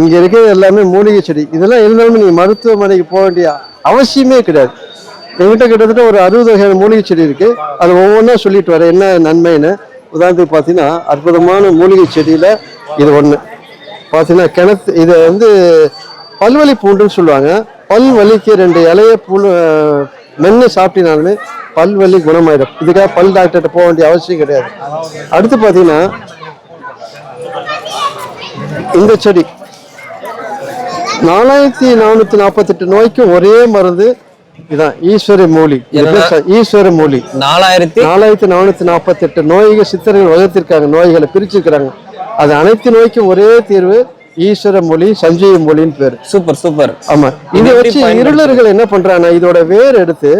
இங்கே இருக்கிறது எல்லாமே மூலிகை செடி. இதெல்லாம் இருந்தாலும் நீங்கள் மருத்துவமனைக்கு போக வேண்டிய அவசியமே கிடையாது. எங்கிட்ட கிட்டத்தட்ட ஒரு அறுபது வகையான மூலிகை செடி இருக்கு. அது ஒவ்வொன்றா சொல்லிட்டு வரேன். என்ன நன்மைன்னு. உதாரணத்துக்கு பார்த்தீங்கன்னா அற்புதமான மூலிகை செடியில் இது ஒன்று பார்த்தீங்கன்னா கிணத்து இதை வந்து பல்வலி பூண்டுன்னு சொல்லுவாங்க. பல் வலிக்கு ரெண்டு இலைய புழு மென்று சாப்பிட்டினாலுமே பல் வலி குணமாயிடும். இதுக்காக பல் டாக்டர்கிட்ட போக வேண்டிய அவசியம் கிடையாது. அடுத்து பார்த்தீங்கன்னா இந்த செடி. நாலாயிரத்தி நானூத்தி நாற்பத்தெட்டு நோய்க்கு ஒரே மருந்து இதான் ஈஸ்வர மூலி. ஈஸ்வர மூலி. நாலாயிரத்தி? நாலாயிரத்தி நானூத்தி நாற்பத்தெட்டு நோய்கள் சித்தர்கள் வகுத்திருக்காங்க நோய்களை பிரிச்சிருக்கிறாங்க. அது அனைத்து நோய்க்கும் ஒரே தீர்வு ஈஸ்வர மொழி சஞ்சீவ மொழின்னு பேரு. Super super. ஆமா. இதை வச்சு இருளர்கள் என்ன பண்றாங்கன்னா இதோட வேர் எடுத்து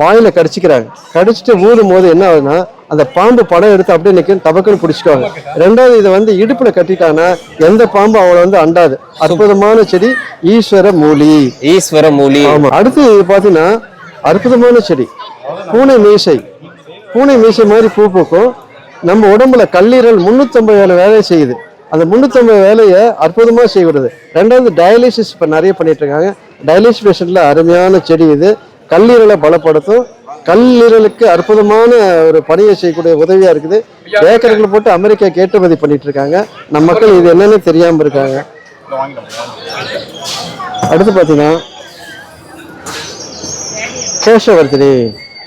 வாயில கடிச்சிக்கிறாங்க. கடிச்சிட்டு ஊதும் போது என்ன ஆகுதுன்னா அந்த பாம்பு படம் எடுத்து அப்படியே நிற்கும் டபக்குன்னு பிடிச்சிக்குவாங்க. ரெண்டாவது இதை வந்து இடுப்புல கட்டிட்டாங்கன்னா எந்த பாம்பு அவளை வந்து அண்டாது. அற்புதமான செடி ஈஸ்வர மூலி. ஈஸ்வர மூலி. ஆமா. அடுத்து இது பாத்தீங்கன்னா அற்புதமான செடி பூனை மீசை. பூனை மீசை மாதிரி பூ பூக்கும். நம்ம உடம்புல கல்லீரல் முன்னூத்தம்பது வேலை வேலை செய்யுது. அந்த முன்னூத்தம்பது வேலையை அற்புதமா செய்கிறது ரெண்டாவது டயாலிசிஸ் இப்ப நிறைய பண்ணிட்டு இருக்காங்க. டயாலிசிஸ் பேஷண்ட்ல அருமையான செடி இது. கல்லீரலை பலப்படுத்தும். கல்லீரலுக்கு அற்புதமான ஒரு பணியை செய்யக்கூடிய உதவியா இருக்குது. ஏக்கர்கள் போட்டு அமெரிக்கா ஏற்றுமதி பண்ணிட்டு இருக்காங்க நம்ம மக்கள் இது என்னன்னு தெரியாம இருக்காங்க. அடுத்து பாத்தீங்கன்னா கேசவர்த்தினி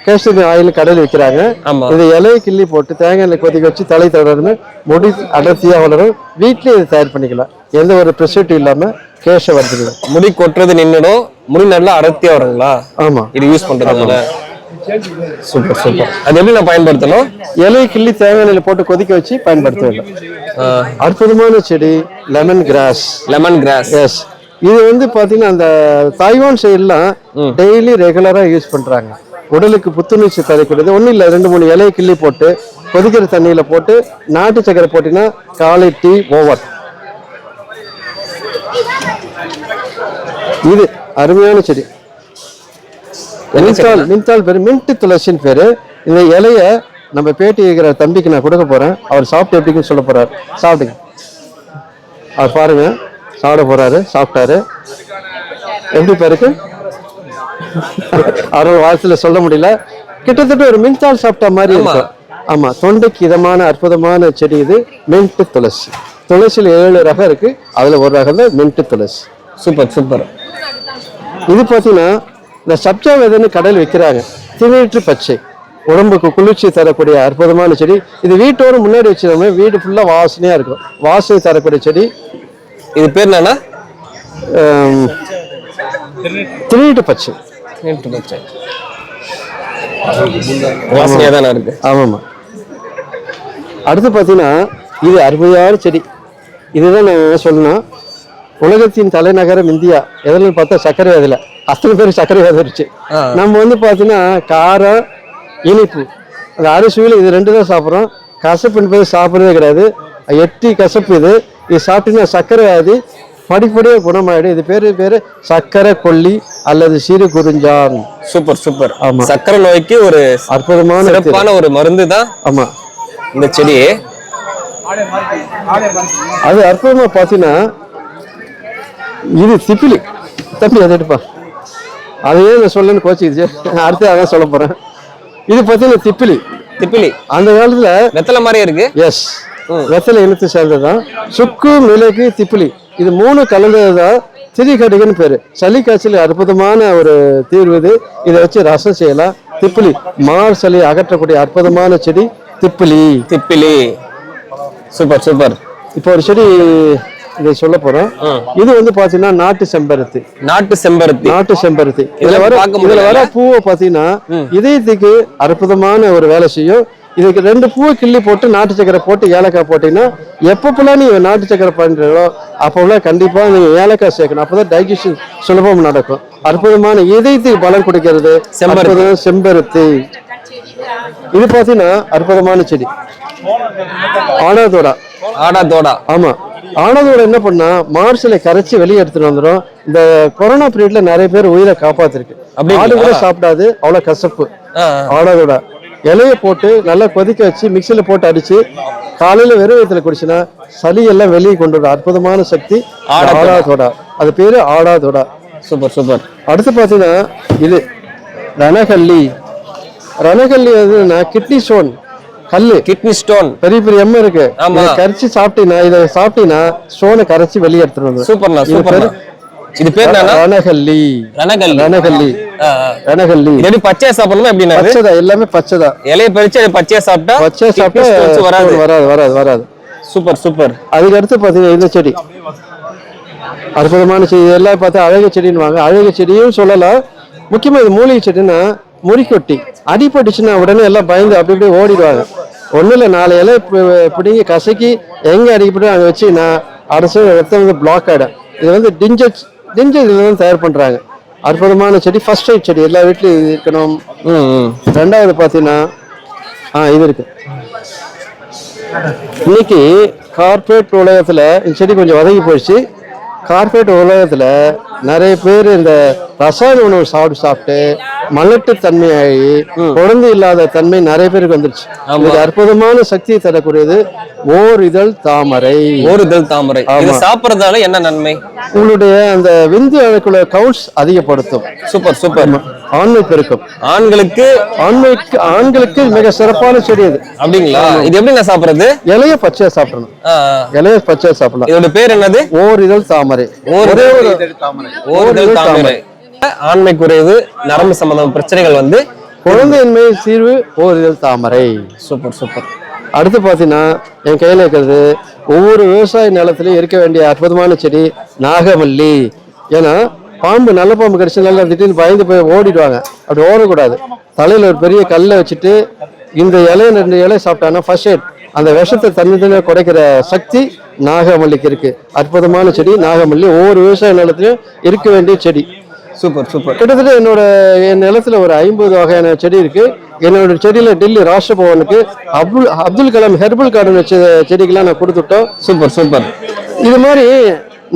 கேசவர்த்தினி ஆயில் கடையில் விற்கிறாங்க. ஆமா. இது இலையை கிள்ளி போட்டு தேங்காய் எண்ணெய் கொதிக்க வச்சு தலை தொடர்ந்து முடி அடர்த்தியா வளரும் வீட்லயே இதை தயார் பண்ணிக்கலாம். எந்த ஒரு ப்ரெசர்ட்டிவ் இல்லாம கேசவர்த்தினி முடி கொட்டுறது நின்னுடும். முடி நல்லா அடர்த்தியா வருங்களா? ஆமா. இது யூஸ் பண்றதுனால. Super super. அது எப்படி நான் பயன்படுத்தணும். இலையை கிள்ளி தேங்காய் எண்ணெயில போட்டு கொதிக்க வச்சு பயன்படுத்த வேண்டும். அற்புதமான செடி lemon grass lemon grass yes இது வந்து பாத்தீங்கன்னா அந்த தாய்வான் சைடுலாம் டெய்லி ரெகுலரா யூஸ் பண்றாங்க. உடலுக்கு புத்துணர்ச்சி தரக்கூடியது. ஒண்ணும் இல்ல ரெண்டு மூணு இலையை கிள்ளி போட்டு கொதிக்கிற தண்ணியில போட்டு நாட்டு சக்கரை போட்டீங்கன்னா காலை டீ ஓவர். இது அருமையான செடி. மின்தால் மின்தால் பேரு மின்ட்டு துளசின்னு பேரு. இந்த இலைய நம்ம பேட்டி இருக்கிற தம்பிக்கு நான் கொடுக்க போறேன். அவர் சாப்பிட்டு எப்படின்னு சொல்ல போறாரு. சாப்பிடுங்க. அவர் பாருங்க. சாப்பிட போறாரு. சாப்பிட்டாரு. எப்படி பேருக்கு? அவரோட வாரத்துல சொல்ல முடியல. கிட்டத்தட்ட ஒரு மின்தால் சாப்பிட்ட மாதிரி இருக்கும். ஆமா. தொண்டைக்கு இதமான அற்புதமான செடி இது மின்ட்டு துளசி. துளசியில் ஏழு ரகம் இருக்கு. அதுல ஒரு ரகம் தான் மின்ட்டு துளசி. Super super. இது பார்த்தீங்கன்னா இந்த சப்ஜா விதைன்னு கடையில் விற்கிறாங்க திமிழற்று பச்சை. உடம்புக்கு குளிர்ச்சி தரக்கூடிய அற்புதமான செடி. இது வீட்டோட முன்னாடி வச்சிருந்தோமே வீடு ஃபுல்லாக வாசனையாக இருக்கும். வாசனை தரக்கூடிய செடி. இது பேர் என்னன்னா திமிழற்று பச்சை. நேற்று பச்சை. வாசனையா தானே இருக்கு? ஆமாம்மா. அடுத்து பார்த்தீங்கன்னா இது அருமையான செடி. இதுதான் நான் என்ன சொல்லணும். உலகத்தின் தலைநகரம் இந்தியா. எதில் பார்த்தா சர்க்கரை விதையில அத்தனை பேர் சர்க்கரை விதைச்சு ஆ. நம்ம வந்து பார்த்தீங்கன்னா காரம் இனிப்பு. அந்த அரிசியில் இது ரெண்டு தான் சாப்பிட்றோம். கசப்பு என்பது சாப்பிட்றதே கிடையாது. எட்டி கசப்பு இது. இது சாப்பிட்டீங்கன்னா சர்க்கரை வியாதி படிப்படியாக குணமாயிடும். இது பேர் பேர் சர்க்கரை கொல்லி அல்லது சிறு குறிஞ்சான். Super super. ஆமா. சக்கரை நோய்க்கு ஒரு அற்புதமான சிறப்பான ஒரு மருந்து தான் ஆமா. இந்த செடி. அது அற்புதமா பார்த்தீங்கன்னா இது திப்பிலி தம்பி அதை எடுப்பா. அதையே நான் சொல்லணும்னு கோச்சிக்கிச்சு. அடுத்து அதான் சொல்ல போறேன். இது பார்த்தீங்கன்னா திப்பிலி. திப்பிலி. அந்த காலத்துல வெத்தலை மாதிரியே இருக்கு. எஸ் வெத்தலை இனத்தை சேர்ந்ததுதான். சுக்கு மிளகு திப்பிலி. இது மூணு கலந்தது தான் திரிகடுகுன்னு பேரு. சளி காய்ச்சல் அற்புதமான ஒரு தீர்வு இது. இதை வச்சு ரசம் செய்யலாம். திப்பிலி. மார் சளி அகற்றக்கூடிய அற்புதமான செடி திப்பிலி. திப்பிலி. Super super. இப்போ ஒரு செடி இதை சொல்ல போறோம் இது வந்து பாத்தீங்கன்னா நாட்டு செம்பருத்தி. நாட்டு செம்பருத்தி. நாட்டு செம்பருத்தி. இதுல வர இதுல வர. பூவை பாத்தீங்கன்னா இதயத்துக்கு அற்புதமான ஒரு வேலை செய்யும். இதுக்கு ரெண்டு பூவை கிள்ளி போட்டு நாட்டு சக்கரை போட்டு ஏலக்காய் போட்டீங்கன்னா எப்பப்பெல்லாம் நீங்க நாட்டு சக்கரை பண்றீங்களோ அப்போல்லாம் கண்டிப்பா நீங்க ஏலக்காய் சேர்க்கணும். அப்பதான் டைஜஷன் சுலபம் நடக்கும். அற்புதமான இதயத்துக்கு பலம் கொடுக்கிறது செம்பருத்தி. செம்பருத்தி. இது பாத்தீங்கன்னா அற்புதமான செடி. ஆனாதோடா ஆடா தோடா ஆமா. ஆனதோட என்ன பண்ணா மார்சில கரைச்சி வெளியே எடுத்துட்டு வந்துடும் இந்த கொரோனா பீரியட்ல நிறைய பேர் உயிரை காப்பாத்திருக்கு? ஆடு கூட சாப்பிடாது அவ்வளவு கசப்பு. ஆ, ஆனதோட. இலைய போட்டு நல்லா கொதிக்க வச்சு மிக்சியில போட்டு அடிச்சு காலையில வெறும் வயிற்றுல குடிச்சுன்னா சளி எல்லாம் வெளியே கொண்டு வர அற்புதமான சக்தி. ஆடாதொடா. ஆடாதொடா. அது பேரு ஆடாதொடா. Super super. அடுத்து பார்த்தீங்கன்னா இது ரணகல்லி. ரணகல்லி வந்து கிட்னி ஸ்டோன் கல்லு. கிட்னி ஸ்டோன் பெரிய பெரிய எம்ம இருக்கு. கரைச்சி சாப்பிட்டீங்கன்னா இதை சாப்பிட்டீங்கன்னா ஸ்டோனை கரைச்சி வெளியே எடுத்துட்டு வந்து சூப்பர்ண்ணா இது சூப்பர்ண்ணா பேரு- இது பேர் ரணகல்லி. ரணகல் ரணகல்லி. ரணகல்லி. இது பச்சையா சாப்பிடணுமா எப்படின்னா இது? பச்சைதான் எல்லாமே பச்சைதான் இலைய பறிச்சு பச்சையா சாப்பிட்டா பச்சையா சாப்பிட்டா வராது. வராது வராது வராது. சூப்பர் சூப்பர் அதுக்கு அடுத்து பார்த்தீங்கன்னா இந்த செடி. அற்புதமான செடி. எல்லாம் பார்த்தா அழகு செடின்னு வாங்க. அழகு செடியும் சொல்லலாம். முக்கியமா இது மூலிகை செடின்னா முறிக்கொட்டி அடிபட்டுச்சுன்னா உடனே எல்லாம் பயந்து அப்படி இப்படி ஓடிடுவாங்க. ஒன்றும் இல்லை நாலு இலை பிடுங்கி கசக்கி எங்கே அடிக்கப்பட்டு அங்கே வச்சு நான் அடைச்சு ரத்தம் வந்து பிளாக் ஆகிடும் இது வந்து டிஞ்சர் டிஞ்சர் இதில் தான் தயார் பண்ணுறாங்க அற்புதமான செடி ஃபர்ஸ்ட் டைப் செடி. எல்லா வீட்லையும் இது இருக்கணும். ரெண்டாவது பார்த்தீங்கன்னா ஆ இது இருக்கு. இன்னைக்கு கார்ப்பரேட் உலகத்துல இந்த செடி கொஞ்சம் வதங்கி போயிடுச்சு. கார்ப்பரேட் உலகத்துல நிறைய பேர் இந்த ரசாயன உணவு சாப்பிட்டு சாப்பிட்டு மலட்டு தன்மையாகி குழந்தை இல்லாத தன்மை நிறைய பேருக்கு வந்துருச்சு. இது அற்புதமான சக்தியை தரக்கூடியது ஓர் இதழ் தாமரை. ஓறுதல் தாமரை. இது சாப்பிடறதால என்ன நன்மை? உங்களுடைய அந்த விந்து அணுக்குள்ள கவுண்ட்ஸ் அதிகப்படுத்தும். Super super. ஆண்மை பெருக்கும். ஆண்களுக்கு ஆண்மைக்கு ஆண்களுக்கு மிக சிறப்பான செடி இது. அப்படிங்களா? இது எப்படி நான் சாப்பிடுறது? இலைய பச்சையா சாப்பிடணும். இலைய பச்சையா சாப்பிடலாம். இதோட பேர் என்னது? ஓர் இதழ் தாமரை ஒரே ஒரு ஓறுதல் தாமரை. தாமரை. ஆண்மை குறைவு நரம்பு சம்பந்தம் பிரச்சனைகள் வந்து குழந்தையின்மை தீர்வு ஓர் இதழ் தாமரை. Super super. அடுத்து பார்த்தீங்கன்னா என் கையில் இருக்கிறது ஒவ்வொரு விவசாய நிலத்திலையும் இருக்க வேண்டிய அற்புதமான செடி நாகமல்லி ஏன்னா பாம்பு நல்ல பாம்பு கடிச்சு நல்லா திடீர்னு பயந்து போய் ஓடிடுவாங்க. அப்படி ஓடக்கூடாது. தலையில் ஒரு பெரிய கல்லை வச்சுட்டு இந்த இலைய ரெண்டு இலை சாப்பிட்டாங்கன்னா ஃபர்ஸ்ட் எய்ட் அந்த விஷத்தை தண்ணி குறைக்கிற சக்தி நாகமல்லிக்கு இருக்கு. அற்புதமான செடி நாகமல்லி ஒவ்வொரு விவசாய நிலத்திலையும் இருக்க வேண்டிய செடி. Super super. கிட்டத்தட்ட என்னோட என் நிலத்துல ஒரு ஐம்பது வகையான செடி இருக்கு. என்னோட செடியில டெல்லி ராஷ்டிரபவனுக்கு அப்துல் அப்துல் கலாம் ஹெர்பல் கார்டன் வச்ச செடிக்கெல்லாம் நான் கொடுத்துட்டோம். Super super. இது மாதிரி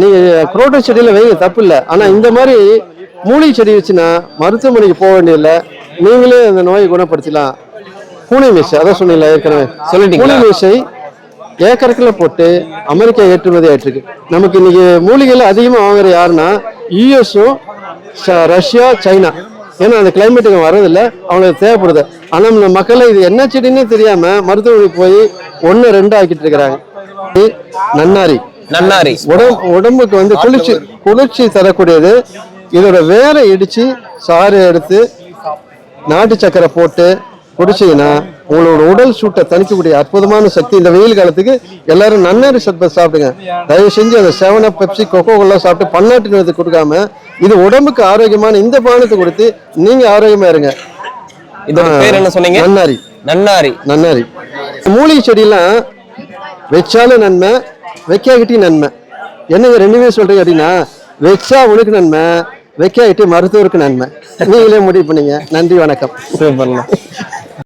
நீங்க குரோட்டோ செடியில வைங்க தப்பு இல்லை. ஆனா இந்த மாதிரி மூலிகை செடி வச்சுன்னா மருத்துவமனைக்கு போக வேண்டியதில்லை. நீங்களே அந்த நோயை குணப்படுத்தலாம். பூனை மீசை அதான் சொன்னீங்களா ஏற்கனவே. சொல்லிட்டீங்களா? பூனை மீசை ஏக்கரக்கில் போட்டு அமெரிக்கா ஏற்றுமதி ஆயிட்டு இருக்கு. நமக்கு இன்னைக்கு மூலிகைகள் அதிகமாக வாங்குற யாருன்னா யூஎஸும் ரஷ்யா சைனா. ஏன்னா அந்த கிளைமேட்டுக்கு வர்றதில்ல. அவங்களுக்கு தேவைப்படுது. ஆனால் நம்ம மக்களை இது என்ன செடின்னே தெரியாம மருத்துவமனைக்கு போய் ஒன்று ரெண்டு ஆக்கிட்டு இருக்கிறாங்க. நன்னாரி. நன்னாரி. உடம்பு உடம்புக்கு வந்து குளிர்ச்சி குளிர்ச்சி தரக்கூடியது. இதோட வேரை இடிச்சு சாறு எடுத்து நாட்டு சக்கரை போட்டு குடிச்சீங்கன்னா உங்களோட உடல் சூட்டை தணிக்கக்கூடிய அற்புதமான சக்தி இந்த வெயில் காலத்துக்கு எல்லாரும் நன்னாரி சர்பத் சாப்பிடுங்க. தயவு செஞ்சு அந்த செவன் அப் பெப்சி கொக்கோ சாப்பிட்டு பன்னாட்டு நிலத்துக்கு கொடுக்காம இது உடம்புக்கு ஆரோக்கியமான இந்த பானத்தை கொடுத்து நீங்க ஆரோக்கியமா இருங்க. என்ன சொன்னீங்க? நன்னாரி. நன்னாரி. நன்னாரி. மூலிகை செடியெல்லாம் வச்சாலும் நன்மை வைக்காகிட்டி நன்மை. என்னங்க ரெண்டுமே சொல்றீங்க அப்படின்னா வச்சா உனக்கு நன்மை வைக்காகிட்டி மருத்துவருக்கு நன்மை. நீங்களே முடிவு பண்ணீங்க. நன்றி வணக்கம். சூப்பர்ண்ணா.